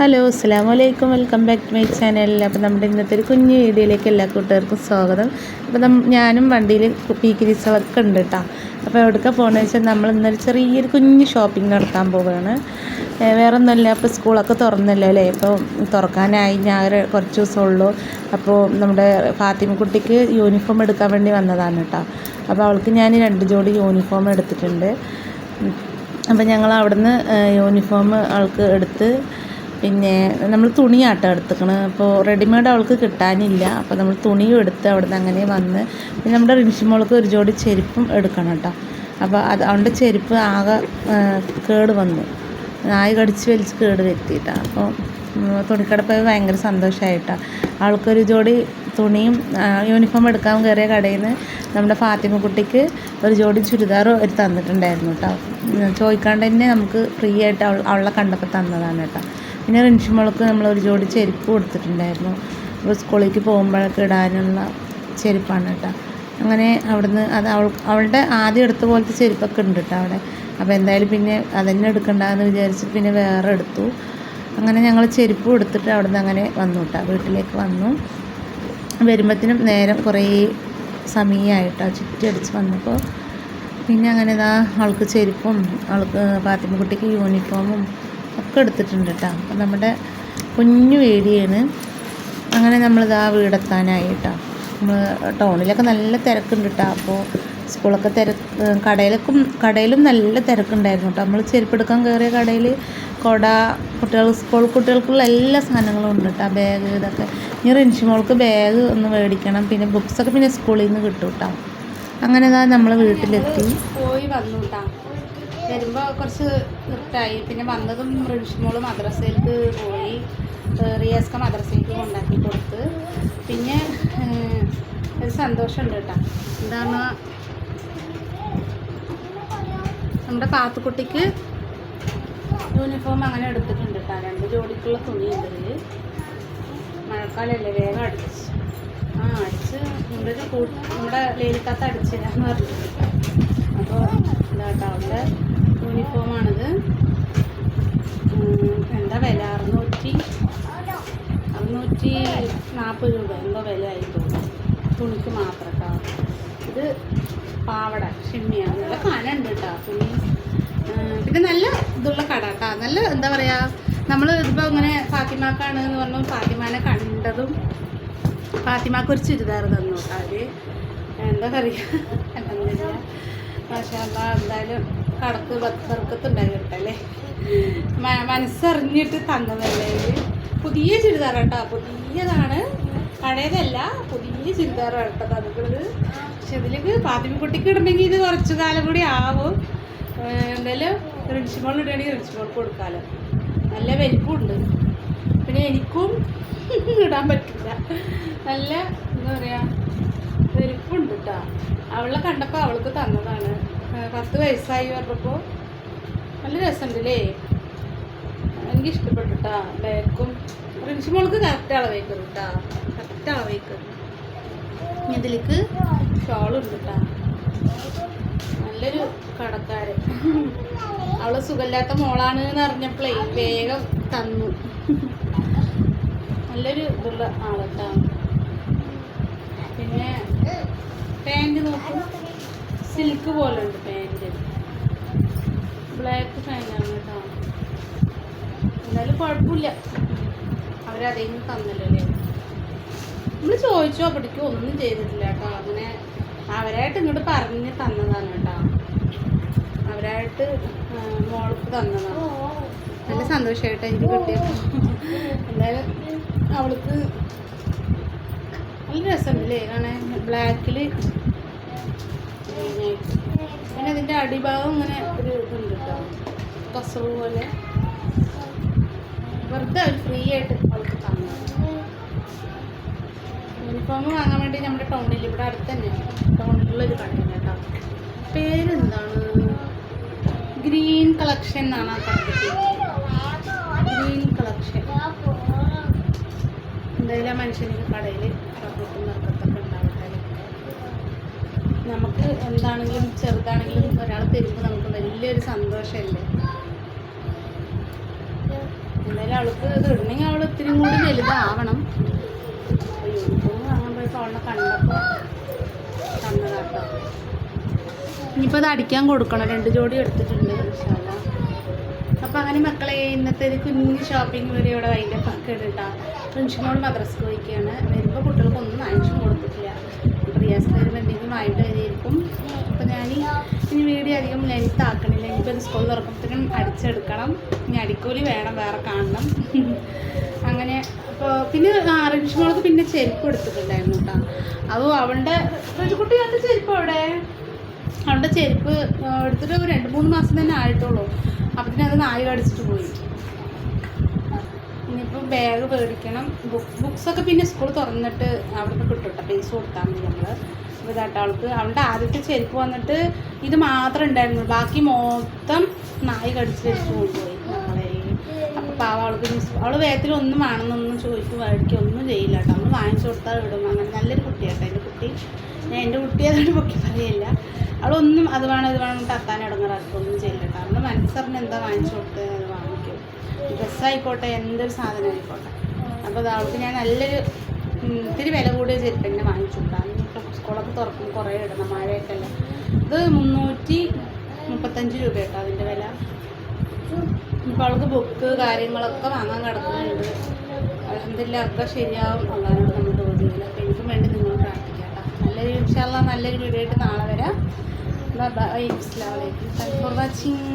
Hello അസ്സാം വലൈക്കും welcome back to my channel. അപ്പോൾ നമ്മുടെ ഇന്നത്തെ ഒരു കുഞ്ഞു വീഡിയോയിലേക്ക് എല്ലാ കൂട്ടുകാർക്കും സ്വാഗതം. അപ്പോൾ ഞാനും വണ്ടിയിൽ പീക്കിരിസളൊക്കെ ഉണ്ട് കേട്ടോ. അപ്പോൾ എവിടേക്കാണ് പോകുന്നത് വെച്ചാൽ നമ്മൾ ഇന്നൊരു ചെറിയൊരു കുഞ്ഞു ഷോപ്പിംഗ് നടത്താൻ പോവുകയാണ്. വേറെ ഒന്നുമില്ല അപ്പോൾ സ്കൂളൊക്കെ തുറന്നല്ലോ അല്ലേ? ഇപ്പോൾ തുറക്കാനായി ഞാൻ കുറച്ച് ദിവസമുള്ളൂ അപ്പോൾ നമ്മുടെ ഫാത്തിമക്കുട്ടിക്ക് യൂണിഫോം എടുക്കാൻ വേണ്ടി വന്നതാണ് കേട്ടോ. അപ്പോൾ അവൾക്ക് ഞാൻ രണ്ട് ജോഡി യൂണിഫോം എടുത്തിട്ടുണ്ട്. അപ്പോൾ ഞങ്ങൾ അവിടുന്ന് യൂണിഫോം അവൾക്ക് എടുത്ത് പിന്നെ നമ്മൾ തുണിയാട്ടോ എടുത്തേക്കണ്. അപ്പോൾ റെഡിമെയ്ഡ് അവൾക്ക് കിട്ടാനില്ല. അപ്പോൾ നമ്മൾ തുണിയും എടുത്ത് അവിടുന്ന് അങ്ങനെ വന്ന് പിന്നെ നമ്മുടെ റിൻഷിമോൾക്ക് ഒരു ജോഡി ചെരുപ്പും എടുക്കണം കേട്ടോ അപ്പോൾ അത് അവളുടെ ചെരുപ്പ് ആകെ കേട് വന്നു. നായ കടിച്ച് വലിച്ച് കേട് വരുത്തിയിട്ടാണ് അപ്പോൾ തുണിക്കട പോയി ഭയങ്കര സന്തോഷമായിട്ടാണ് അവൾക്കൊരു ജോഡി തുണിയും യൂണിഫോം എടുക്കാൻ കയറിയ കടയിൽ നിന്ന് നമ്മുടെ ഫാത്തിമ കുട്ടിക്ക് ഒരു ജോഡി ചുരിദാറും ഒരു തന്നിട്ടുണ്ടായിരുന്നു കേട്ടോ ചോദിക്കാണ്ട് തന്നെ നമുക്ക് ഫ്രീ ആയിട്ട് അവൾ അവളെ കണ്ടപ്പോൾ തന്നതാണ് കേട്ടോ പിന്നെ റിൻഷിമോൾക്ക് നമ്മൾ ഒരു ജോഡി ചെരുപ്പ് കൊടുത്തിട്ടുണ്ടായിരുന്നു. അപ്പോൾ സ്കൂളിലേക്ക് പോകുമ്പോഴൊക്കെ ഇടാനുള്ള ചെരുപ്പാണ് കേട്ടോ. അങ്ങനെ അവിടുന്ന് അത് അവൾ അവളുടെ ആദ്യം എടുത്ത പോലത്തെ ചെരുപ്പൊക്കെ ഉണ്ട് കേട്ടോ അവിടെ. അപ്പോൾ എന്തായാലും പിന്നെ അതന്നെ എടുക്കണ്ടെന്ന് വിചാരിച്ചിട്ട് പിന്നെ വേറെ എടുത്തു. അങ്ങനെ ഞങ്ങൾ ചെരുപ്പ് എടുത്തിട്ട് അവിടുന്ന് അങ്ങനെ വന്നു കേട്ടോ. വീട്ടിലേക്ക് വന്നു. വരുമ്പത്തിനും നേരം കുറേ സമയമായിട്ടോ. ചുറ്റടിച്ച് വന്നപ്പോൾ പിന്നെ അങ്ങനെ ഇതാ ആൾക്ക് ചെരുപ്പും അവൾക്ക് പാത്തിമക്കുട്ടിക്ക് യൂണിഫോമും ഒക്കെ എടുത്തിട്ടുണ്ട് കേട്ടോ അപ്പം നമ്മുടെ കുഞ്ഞു വേടിയാണ് അങ്ങനെ നമ്മളിത് ആ വീടെത്താനായി കേട്ടോ നമ്മൾ ടൗണിലൊക്കെ നല്ല തിരക്കുണ്ട് കേട്ടോ അപ്പോൾ സ്കൂളൊക്കെ തിരക്ക് കടയിലൊക്കെ കടയിലും നല്ല തിരക്കുണ്ടായിരുന്നു കേട്ടോ നമ്മൾ ചെരുപ്പെടുക്കാൻ കയറിയ കടയിൽ കുട കുട്ടികൾ സ്കൂൾ കുട്ടികൾക്കുള്ള എല്ലാ സാധനങ്ങളും ഉണ്ട് കേട്ടോ ബാഗ് ഇതൊക്കെ. ഇനി റിൻഷിമോൾക്ക് ബാഗ് ഒന്ന് മേടിക്കണം. പിന്നെ ബുക്സൊക്കെ പിന്നെ സ്കൂളിൽ നിന്ന് കിട്ടും കേട്ടോ അങ്ങനെ ഇതാ നമ്മൾ വീട്ടിലെത്തി. പോയി വന്നു കേട്ടാ വരുമ്പോൾ കുറച്ച് നിർത്തായി. പിന്നെ വന്നതും റിൻഷ്മോൾ മദ്രസയിലേക്ക് പോയി. റിയാസ്ക മദ്രസയിലേക്ക് കൊണ്ടാക്കി കൊടുത്ത്. പിന്നെ ഒരു സന്തോഷമുണ്ട് കേട്ടോ. എന്താണ് നമ്മുടെ പാത്തുക്കുട്ടിക്ക് യൂണിഫോം അങ്ങനെ എടുത്തിട്ടുണ്ട് കേട്ടോ. രണ്ട് ജോഡിക്കുള്ള തുണിയുണ്ട് ഇതിൽ മഴക്കാലമല്ലേ വേഗം അടിച്ച്. ആ അടിച്ച് നമ്മുടെ ഒരു നമ്മുടെ ലേലിക്കത്ത് അടിച്ചില്ലാന്ന് പറഞ്ഞിട്ടുണ്ട് അപ്പോൾ ഇതാട്ടോ യൂണിഫോമാണിത് എന്താ വില? അറുന്നൂറ്റി അറുന്നൂറ്റി നാൽപ്പത് രൂപ. എന്തോ വില ആയി തുണിക്ക് മാത്രം കേട്ടോ ഇത് പാവട ഷിമ്മിയാണ്. നല്ല കനുണ്ട് കേട്ടോ തുണി. പിന്നെ നല്ല ഇതുള്ള കട കേട്ടോ നല്ല എന്താ പറയുക നമ്മൾ ഇതിപ്പോൾ ഇങ്ങനെ ഫാത്തിമാക്കാണ് എന്ന് പറഞ്ഞു ഫാത്തിമാനെ കണ്ടതും ഫാത്തിമാക്ക് ഒരു ചുരിദാർ തന്നു. കേട്ടോ എന്താ പറയുക എന്തായാലും കേട്ടല്ലേ? മ- മനസ്സറിഞ്ഞിട്ട് തന്നതല്ലേ പുതിയ ചുരിദാർ കേട്ടോ. പുതിയതാണ്. പഴയതല്ല പുതിയ ചുരിദാർ കേട്ടോ തന്നിട്ടുള്ളത്. പക്ഷെ ഇതിലേക്ക് പാത്തിമക്കുട്ടിക്ക് ഇടണമെങ്കിൽ ഇത് കുറച്ചു കാലം കൂടി ആവും. എന്തായാലും റിൻഷിമോൾ ഇടുകയാണെങ്കിൽ റിൻഷിമോൾക്ക് കൊടുക്കാമല്ലോ നല്ല വലിപ്പമുണ്ട്. പിന്നെ എനിക്കും ഇടാൻ പറ്റില്ല. നല്ല എന്താ പറയുക അവളെ കണ്ടപ്പോൾ അവൾക്ക് തന്നതാണ്. പത്ത് വയസ്സായി പറഞ്ഞപ്പോൾ നല്ല രസമുണ്ടല്ലേ? എനിക്ക് ഇഷ്ടപ്പെട്ടു കേട്ടാ ബാക്കും റിൻഷിമോൾക്ക് കറക്റ്റ് അളവേക്കും കേട്ടാ കറക്റ്റ് അളവേക്കും ഇതിലേക്ക് ഷോളുണ്ട് കേട്ടാ നല്ലൊരു കടക്കാരൻ. അവൾ സുഖമില്ലാത്ത മോളാണ് എന്ന് അറിഞ്ഞപ്പോഴേ വേഗം തന്നു. നല്ലൊരു ഇതുള്ള ആളട്ടാ പിന്നെ പാന്റ് നോക്കൂ. സിൽക്ക് പോലെ ഉണ്ട് പാന്റ് ബ്ലാക്ക് ആണ് കേട്ടോ. എന്തായാലും കുഴപ്പമില്ല. അവരതേന്ന് തന്നല്ലോ അല്ലേ? നമ്മൾ ചോദിച്ചു അവിടേക്ക് ഒന്നും ചെയ്തിട്ടില്ല കേട്ടോ. അങ്ങനെ അവരായിട്ട് ഇങ്ങോട്ട് പറഞ്ഞ് തന്നതാണ് കേട്ടോ. അവരായിട്ട് മോൾക്ക് തന്നതാണ്. നല്ല സന്തോഷമായിട്ട് എനിക്ക് കിട്ടിയപ്പോൾ എന്തായാലും അവൾക്ക് നല്ല രസമില്ലേ? കാണാൻ ബ്ലാക്കിൽ പിന്നെ അതിന്റെ അടിഭാഗം ഇങ്ങനെ ഒരു ഇതുണ്ട് കേട്ടോ കസവ് പോലെ. വെറുതെ അവർ ഫ്രീ ആയിട്ട് അവൾക്ക് തന്നു യൂണിഫോം വാങ്ങാൻ വേണ്ടി നമ്മുടെ ടൗണിൽ ഇവിടെ അടുത്ത് തന്നെ ടൗണിലുള്ളൊരു കടയാണ് കേട്ടോ പേരെന്താണ്? ഗ്രീൻ കളക്ഷൻ എന്നാണ് ആ കടയുടെ ഗ്രീൻ കളക്ഷൻ എന്തായാലും ആ മനുഷ്യന് കടയിൽ റബ്ബത്തും നിർക്കത്തൊക്കെ ഉണ്ടാവട്ടെ. നമുക്ക് എന്താണെങ്കിലും ചെറുതാണെങ്കിലും ഒരാൾ തരുമ്പോൾ നമുക്ക് വലിയൊരു സന്തോഷമല്ലേ എന്തായാലും അവൾക്ക് ഇടണമെങ്കിൽ അവൾ ഒത്തിരി കൂടി വലുതാവണം. യൂണിഫോം വാങ്ങാൻ പോയപ്പോൾ അവളെ കണ്ടപ്പോൾ തന്നതാട്ടോ. ഇനിയിപ്പോൾ അത് അടിക്കാൻ കൊടുക്കണം. രണ്ട് ജോഡി എടുത്തിട്ടുണ്ട്. അപ്പോൾ അങ്ങനെ മക്കളെ ഇന്നത്തെ ഒരു കുഞ്ഞ് ഷോപ്പിംഗ് വീഡിയോ ഇവിടെ വൈകിട്ട് പക്ക ഇട്ടാ ഫ്രണ്ട്സിനോട് മദ്രസ് പോയിക്കുകയാണ് വരുമ്പോൾ കുട്ടികൾക്കൊന്നും വാങ്ങിച്ചും കൊടുത്തിട്ടില്ല. റിയാസ് വരുമ്പോൾ എന്തെങ്കിലും വായിട്ട് വരെയായിരിക്കും അപ്പോൾ ഞാൻ ഇനി വീഡിയോ അധികം ലെങ്ത് ആക്കണില്ല എനിക്കൊരു സ്കൂൾ തുറക്കുമ്പോഴത്തേക്കും അടിച്ചെടുക്കണം. ഇനി അടിക്കൂലി വേണം വേറെ കാണണം. അങ്ങനെ അപ്പോൾ പിന്നെ റിൻഷിനോൾക്ക് പിന്നെ ചെരുപ്പ് എടുത്തിട്ടുണ്ടായിരുന്നു കേട്ടോ. അപ്പോൾ അവളുടെ കുട്ടി കണ്ട ചെരുപ്പ് അവിടെ അവളുടെ ചെരുപ്പ് എടുത്തിട്ട് രണ്ട് മൂന്ന് മാസം തന്നെ ആയിട്ടുള്ളൂ. അപ്പത്തിന് അത് നാല് കടിച്ചിട്ട് പോയി. ഇനിയിപ്പോൾ ബാഗ് മേടിക്കണം. ബുക്ക് ബുക്സൊക്കെ പിന്നെ സ്കൂൾ തുറന്നിട്ട് അവിടുന്ന് കിട്ടും കേട്ടോ പൈസ കൊടുത്താൽ മതി നമ്മൾ ഇതാട്ടോ അവൾക്ക്. അവളുടെ ആദ്യത്തെ ചെരുപ്പ് വന്നിട്ട് ഇത് മാത്രം ഉണ്ടായിരുന്നു. ബാക്കി മൊത്തം നായി കടിച്ച് വെച്ച് കൊണ്ടുപോയി. അപ്പോൾ പാവ അവൾക്ക് അവൾ വേഗത്തിൽ ഒന്നും വേണമെന്നൊന്നും ചോദിക്കും വേടിക്കുക ഒന്നും ചെയ്യില്ല കേട്ടോ നമ്മൾ വാങ്ങിച്ചു കൊടുത്താൽ വിടും. അങ്ങനെ നല്ലൊരു കുട്ടിയാട്ടോ എന്റെ കുട്ടി ഞാൻ എന്റെ കുട്ടി അതുകൊണ്ട് പൊക്കി പറയില്ല അവളൊന്നും അത് വേണം ഇത് വേണം തത്താൻ ഇടങ്ങാറാക്കും ഒന്നും ചെയ്യില്ല കാരണം മനസ്സറിന് എന്താ വാങ്ങിച്ചു കൊടുത്തത് അത് വാങ്ങിക്കും. ഡ്രസ്സായിക്കോട്ടെ എന്തൊരു സാധനം ആയിക്കോട്ടെ. അപ്പോൾ അവൾക്ക് ഞാൻ നല്ലൊരു ഇത്തിരി വില കൂടിയ ചെരുപ്പ് വാങ്ങിച്ചു കൊടുക്കാം സ്കൂളൊക്കെ തുറക്കും കുറേ ഇടണം മഴയൊക്കെ അല്ല. ഇത് മുന്നൂറ്റി മുപ്പത്തഞ്ച് രൂപ കേട്ടോ അതിന്റെ വില. ഇപ്പോൾ അവൾക്ക് ബുക്ക് കാര്യങ്ങളൊക്കെ വാങ്ങാൻ കിടക്കുന്നുണ്ട്. അലഹമില്ല ഒക്കെ ശരിയാവും. അള്ളാഹിനോട് നമ്മൾ തോന്നുന്നില്ല അപ്പോൾ എനിക്കും വേണ്ടി നിങ്ങൾ പ്രാർത്ഥിക്കാം. നല്ലൊരു ഇൻഷാല്ല നല്ലൊരു വീഡിയോ ആയിട്ട് നാളെ വരാം. ബൈ അസ്ലാം വലൈക്കും താങ്ക് ഫോർ വാച്ചിങ്